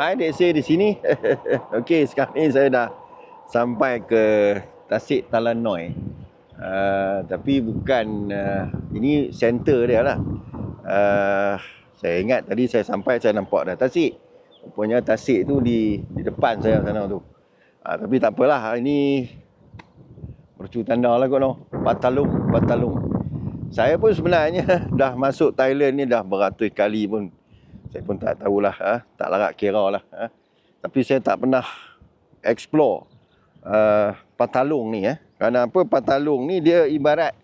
Hai Dek Seh di sini. Okey, sekarang ni saya dah sampai ke Tasik Talanoi. Uh, tapi bukan uh, ini center dia lah. Uh, saya ingat tadi saya sampai saya nampak dah Tasik. Rupanya Tasik tu di di depan saya sana tu. Uh, tapi tak apalah, ini mercu tanda lah kot no. Patalung, Patalung. Saya pun sebenarnya dah masuk Thailand ni dah beratus kali pun saya pun tak tahulah ha? tak larat kira lah ha? tapi saya tak pernah explore uh, Patalung ni eh. kerana apa Patalung ni dia ibarat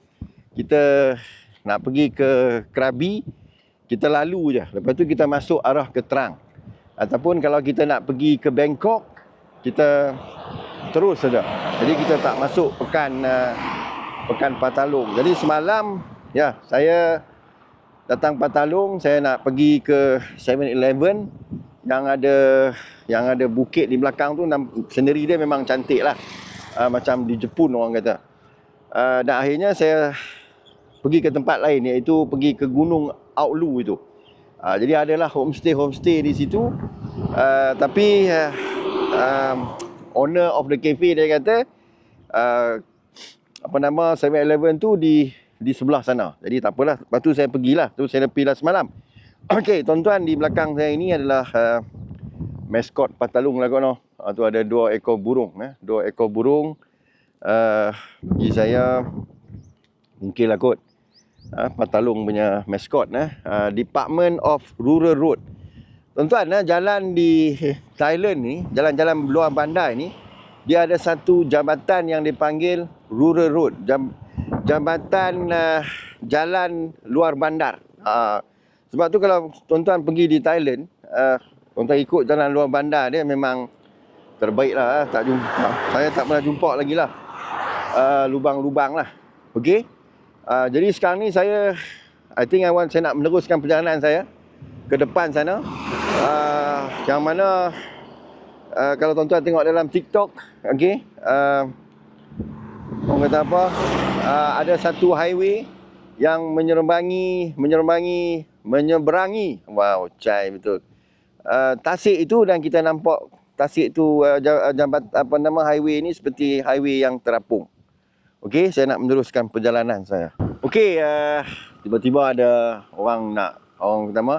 kita nak pergi ke Krabi kita lalu je lepas tu kita masuk arah ke Terang ataupun kalau kita nak pergi ke Bangkok kita terus saja jadi kita tak masuk pekan uh, pekan Patalung jadi semalam ya saya datang Patalung saya nak pergi ke 7-Eleven yang ada yang ada bukit di belakang tu sendiri dia memang cantik lah. Uh, macam di Jepun orang kata. Uh, dan akhirnya saya pergi ke tempat lain iaitu pergi ke Gunung Outlu itu. Uh, jadi adalah homestay homestay di situ. Uh, tapi uh, um, owner of the cafe dia kata uh, apa nama 7-Eleven tu di di sebelah sana. Jadi tak apalah. Lepas tu saya pergilah. Tu saya pergilah semalam. Okey, tuan-tuan di belakang saya ini adalah uh, maskot Patalung lah kono. Uh, tu ada dua ekor burung eh. Dua ekor burung. Uh, bagi saya mungkin lah kot. Uh, Patalung punya maskot eh. Uh, Department of Rural Road. Tuan-tuan, uh, jalan di Thailand ni, jalan-jalan luar bandar ni, dia ada satu jabatan yang dipanggil Rural Road. Jam, jambatan uh, jalan luar bandar. Uh, sebab tu kalau tuan-tuan pergi di Thailand, uh, tuan-tuan ikut jalan luar bandar dia memang terbaik lah. Uh, tak jumpa, uh, saya tak pernah jumpa lagi lah. Uh, lubang-lubang lah. Okay. Uh, jadi sekarang ni saya, I think I want, saya nak meneruskan perjalanan saya ke depan sana. Uh, yang mana uh, kalau tuan-tuan tengok dalam TikTok, okay. Uh, orang kata apa? uh, ada satu highway yang menyerbangi menyerbangi menyeberangi. Wow cai betul. Uh, tasik itu dan kita nampak tasik itu uh, jambat apa nama highway ini seperti highway yang terapung. Okey saya nak meneruskan perjalanan saya. Okey uh, tiba-tiba ada orang nak orang pertama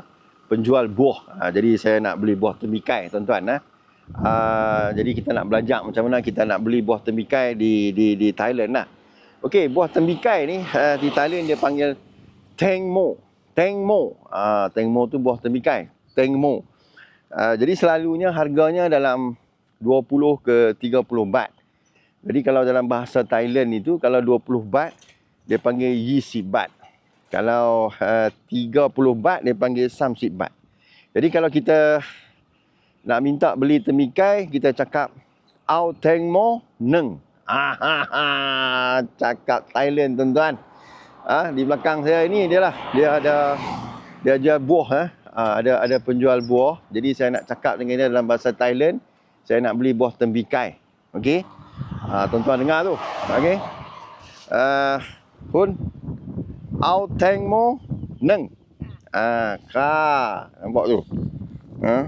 penjual buah. Uh, jadi saya nak beli buah tembikai tuan-tuan uh. Uh, jadi kita nak belajar macam mana kita nak beli buah tembikai di di di Thailand lah. Okey, buah tembikai ni uh, di Thailand dia panggil tengmo. Tengmo. Ah, uh, tengmo tu buah tembikai. Tengmo. Uh, jadi selalunya harganya dalam 20 ke 30 baht. Jadi kalau dalam bahasa Thailand itu kalau 20 baht dia panggil yisi baht. Kalau uh, 30 baht dia panggil samsit baht. Jadi kalau kita nak minta beli tembikai kita cakap au tengmo neng. Ah, cakap Thailand tuan-tuan. Ah, di belakang saya ini dia lah. Dia ada dia jual buah eh. Ah, ada ada penjual buah. Jadi saya nak cakap dengan dia dalam bahasa Thailand. Saya nak beli buah tembikai. Okey. Ah, tuan-tuan dengar tu. Okey. Ah, pun au teng mo neng. Ah, ka. Nampak tu. Ha? Ah,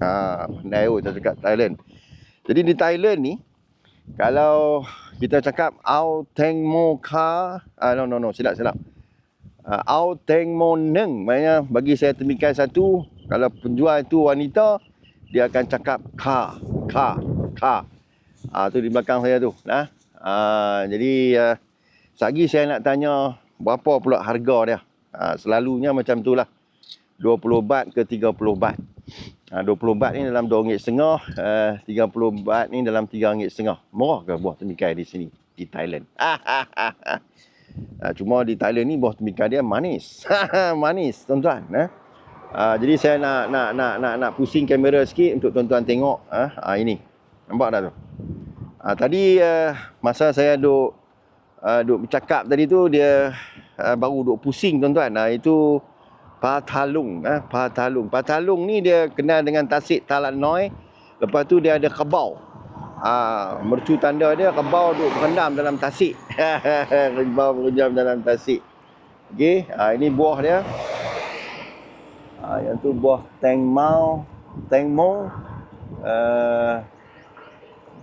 pandai tu cakap Thailand. Jadi di Thailand ni, kalau kita cakap au teng mo ka, ah no no no silap silap. Uh, au teng mo neng, maknanya bagi saya temikai satu, kalau penjual itu wanita, dia akan cakap ka, ka, ka. Ah tu di belakang saya tu, nah. Ah jadi uh, sagi saya nak tanya berapa pula harga dia. Ah selalunya macam itulah. 20 baht ke 30 baht. Ha, 20 baht ni dalam RM2.5, uh, 30 baht ni dalam RM3.5. Murah ke buah temikai di sini? Di Thailand. ha, cuma di Thailand ni buah temikai dia manis. manis, tuan-tuan. Eh? Ha, jadi saya nak nak nak nak nak pusing kamera sikit untuk tuan-tuan tengok ha, ha, ini. Nampak tak tu? Ha, tadi uh, masa saya duk duk bercakap tadi tu dia baru duk pusing tuan-tuan. Ha, itu Patalung eh Patalung. Patalung ni dia kenal dengan Tasik Talanoi. Lepas tu dia ada kebau. Ah, mercu tanda dia kebau duk berendam dalam tasik. kebau berendam dalam tasik. Okey, ah ini buah dia. Uh, yang tu buah Teng Mau, Teng Mo. Uh,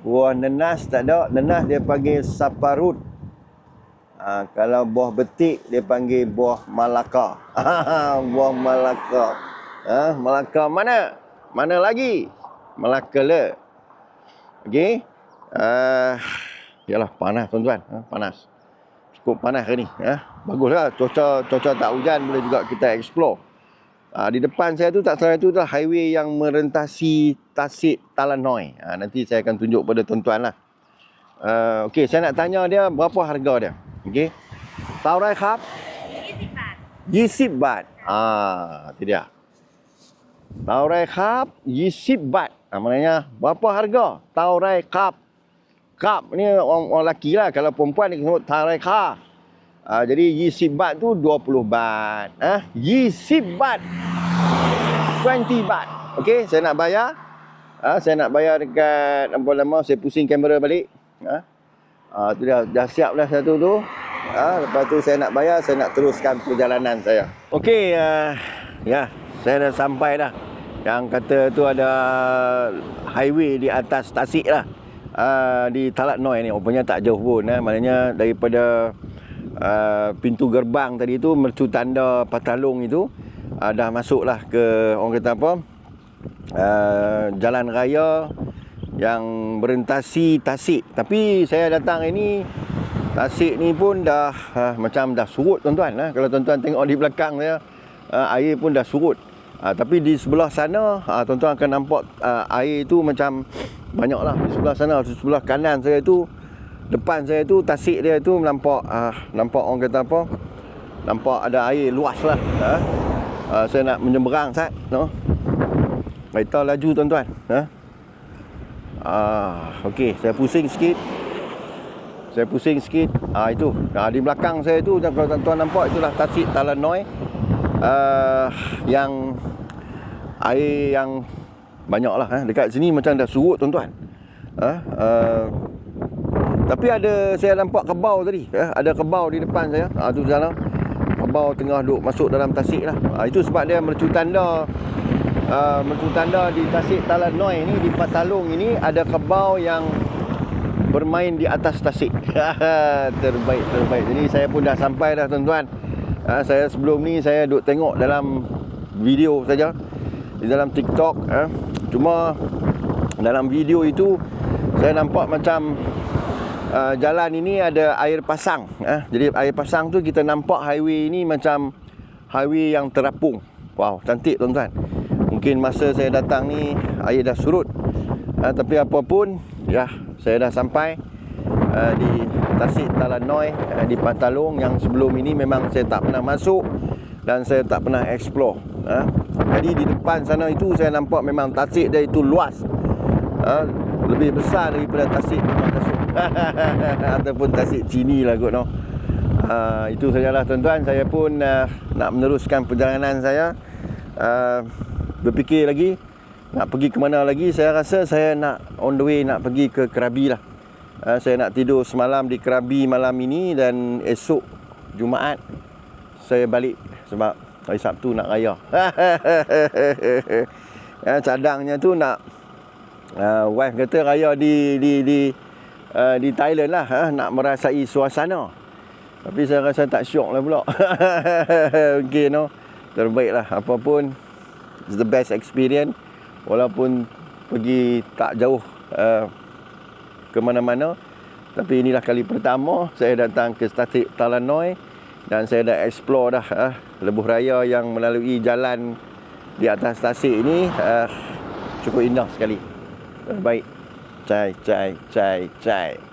buah nenas tak ada. Nenas dia panggil saparut. Uh, kalau buah betik dia panggil buah malaka. buah malaka. Uh, malaka mana? Mana lagi? Malaka le. Okey. Uh, yalah panas tuan-tuan. Uh, panas. Cukup panas hari ni. Uh. Baguslah. Cuaca, cuaca tak hujan boleh juga kita explore. Uh, di depan saya tu tak salah itu adalah highway yang merentasi Tasik Talanoi. Uh, nanti saya akan tunjuk pada tuan-tuan lah. Uh, Okey, saya nak tanya dia berapa harga dia. Okey. Tahu rai kap? 20 baht. Ah, itu dia. Tahu rai kap 20 baht. Ah, maknanya berapa harga? Tahu rai kap. Kap ni orang, orang lelaki lah. Kalau perempuan dia sebut tahu rai kap. Uh, jadi Yisib Bat tu 20 bat. Ah, uh, Yisib Bat 20 bat. Okey, saya nak bayar. Ah, saya nak bayar dekat apa lama saya pusing kamera balik. Ah. Uh, tu dah dah siap dah satu tu. Ah, lepas tu saya nak bayar, saya nak teruskan perjalanan saya. Okey, uh, ya, saya dah sampai dah. Yang kata tu ada highway di atas Tasik lah. Uh, di Talat Noi ni. Rupanya tak jauh pun. Eh. Maknanya daripada uh, pintu gerbang tadi tu mercu tanda patalung itu uh, dah masuklah ke orang kata apa uh, jalan raya yang berentasi Tasik tapi saya datang ini Tasik ni pun dah uh, macam dah surut tuan-tuan uh. kalau tuan-tuan tengok di belakang saya uh, air pun dah surut uh, tapi di sebelah sana uh, tuan-tuan akan nampak uh, air itu macam banyaklah di sebelah sana di sebelah kanan saya itu depan saya tu tasik dia tu nampak uh, nampak orang kata apa nampak ada air luas lah uh. Uh, saya nak menyeberang sat no kereta laju tuan-tuan uh. Uh, okey saya pusing sikit. Saya pusing sikit. Ah itu. Uh, di belakang saya tu kalau tuan-tuan nampak itulah tasik talanoi uh, yang air yang banyak lah eh. dekat sini macam dah surut tuan-tuan. Uh, uh, tapi ada saya nampak kebau tadi ya. Ada kebau di depan saya. Ha, tu dalam Kebau tengah duk masuk dalam tasik lah. Ha, Itu sebab dia mercu tanda uh, Mercu tanda di tasik Talan Noi ni Di Patalung ini ada kebau yang Bermain di atas tasik. Terbaik terbaik. Jadi saya pun dah sampai dah tuan-tuan. Ha, Saya sebelum ni saya duk tengok dalam Video saja Di dalam TikTok ha. Cuma Dalam video itu Saya nampak macam uh, jalan ini ada air pasang eh. jadi air pasang tu kita nampak highway ini macam highway yang terapung. Wow cantik tuan-tuan mungkin masa saya datang ni air dah surut uh, tapi apapun ya saya dah sampai uh, di Tasik Talanoi uh, di Patalong yang sebelum ini memang saya tak pernah masuk dan saya tak pernah explore uh. jadi di depan sana itu saya nampak memang Tasik dia itu luas uh, lebih besar daripada Tasik ataupun tasik cini lah kot no. Uh, itu sajalah tuan-tuan saya pun uh, nak meneruskan perjalanan saya uh, berfikir lagi nak pergi ke mana lagi saya rasa saya nak on the way nak pergi ke Krabi lah uh, saya nak tidur semalam di Krabi malam ini dan esok Jumaat saya balik sebab hari Sabtu nak raya uh, cadangnya tu nak uh, wife kata raya di di di uh, di Thailand lah uh, nak merasai suasana. Tapi saya rasa tak syok lah pula. okay no. Terbaik lah. Apapun the best experience. Walaupun pergi tak jauh uh, ke mana-mana. Tapi inilah kali pertama saya datang ke Statik Talanoi dan saya dah explore dah uh, lebuh raya yang melalui jalan di atas tasik ini uh, cukup indah sekali. Uh, baik. Cai cai cai cai.